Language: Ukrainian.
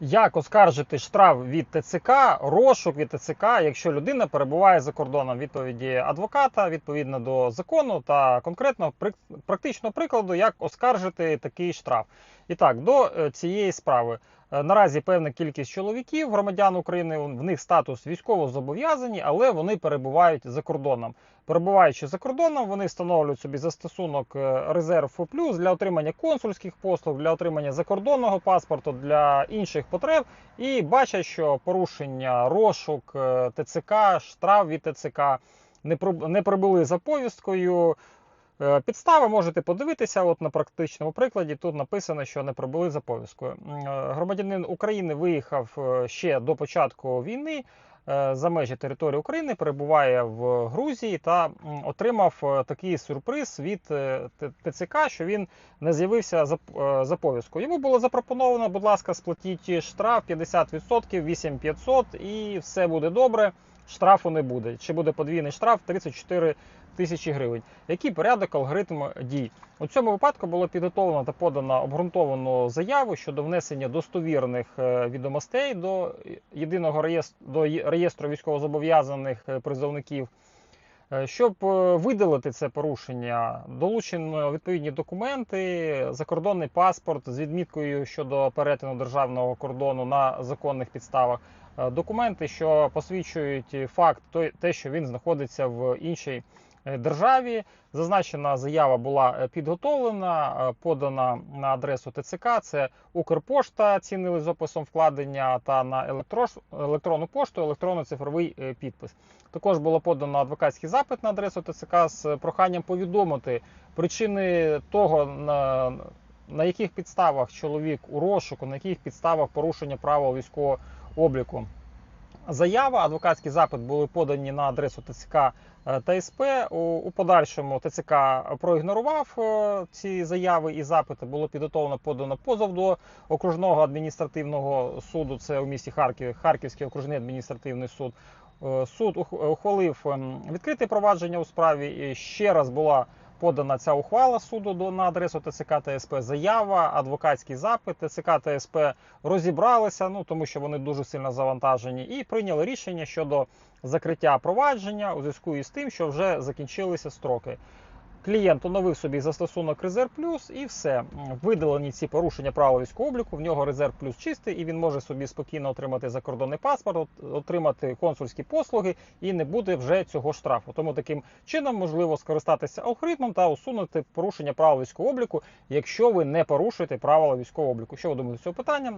Як оскаржити штраф від ТЦК, розшук від ТЦК, якщо людина перебуває за кордоном відповіді адвоката відповідно до закону та конкретно прик- практичного прикладу, як оскаржити такий штраф. І так, до е, цієї справи. Е, Наразі певна кількість чоловіків, громадян України, в них статус військово зобов'язані, але вони перебувають за кордоном. Перебуваючи за кордоном, вони встановлюють собі застосунок е, резерв плюс для отримання консульських послуг, для отримання закордонного паспорту, для інших потреб, і бачать, що порушення розшук е, ТЦК, штраф від ТЦК не приб- не прибули за повісткою. Е, Підстави можете подивитися. От на практичному прикладі тут написано, що не прибули за повісткою. Е, Громадянин України виїхав е, ще до початку війни за межі території України, перебуває в Грузії та отримав такий сюрприз від ТЦК, що він не з'явився за, за повісткою. Йому було запропоновано, будь ласка, сплатіть штраф 50%, 8500 і все буде добре. Штрафу не буде. Чи буде подвійний штраф 34 тисячі гривень. Який порядок алгоритм дій? У цьому випадку було підготовлено та подано обґрунтовану заяву щодо внесення достовірних е, відомостей до єдиного реєстру до реєстру військовозобов'язаних е, призовників. Е, Щоб е, видалити це порушення, долучено відповідні документи, закордонний паспорт з відміткою щодо перетину державного кордону на законних підставах, е, документи, що посвідчують факт те, що він знаходиться в іншій державі. Зазначена заява була е, підготовлена, е, подана на адресу ТЦК. Це Укрпошта цінили з описом вкладення та на електрош- електронну пошту, електронно-цифровий е, підпис. Також було подано адвокатський запит на адресу ТЦК з проханням повідомити причини того, на, на яких підставах чоловік у розшуку, на яких підставах порушення правил військового обліку. Заява, адвокатський запит були подані на адресу ТЦК е, та СП. У, у подальшому ТЦК проігнорував е, ці заяви і запити. Було підготовлено подано позов до окружного адміністративного суду. Це у місті Харків, Харківський окружний адміністративний суд. Е, Суд ухвалив ем, відкрите провадження у справі. І ще раз була подана ця ухвала суду до на адресу ТЦК та СП. Заява, адвокатський запит. ТЦК та СП розібралися, ну тому що вони дуже сильно завантажені, і прийняли рішення щодо закриття провадження у зв'язку із тим, що вже закінчилися строки. Клієнт оновив собі застосунок Резерв Плюс і все. Видалені ці порушення правил військового обліку. В нього Резерв Плюс чистий, і він може собі спокійно отримати закордонний паспорт, отримати консульські послуги і не буде вже цього штрафу. Тому таким чином можливо скористатися алгоритмом та усунути порушення правил військового обліку, якщо ви не порушуєте правила військового обліку. Що ви думаєте з цього питання?